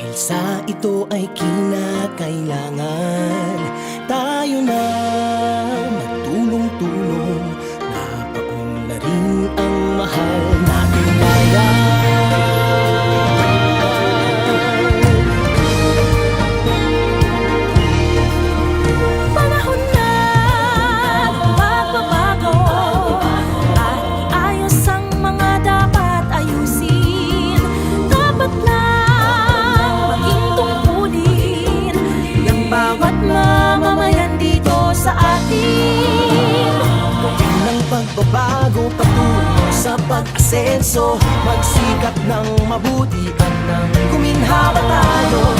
Dahil sa ito ay kinakailangan. to bago patungo sa pag-asenso. Magsikap ng mabuti at nang kuminhawa tayo.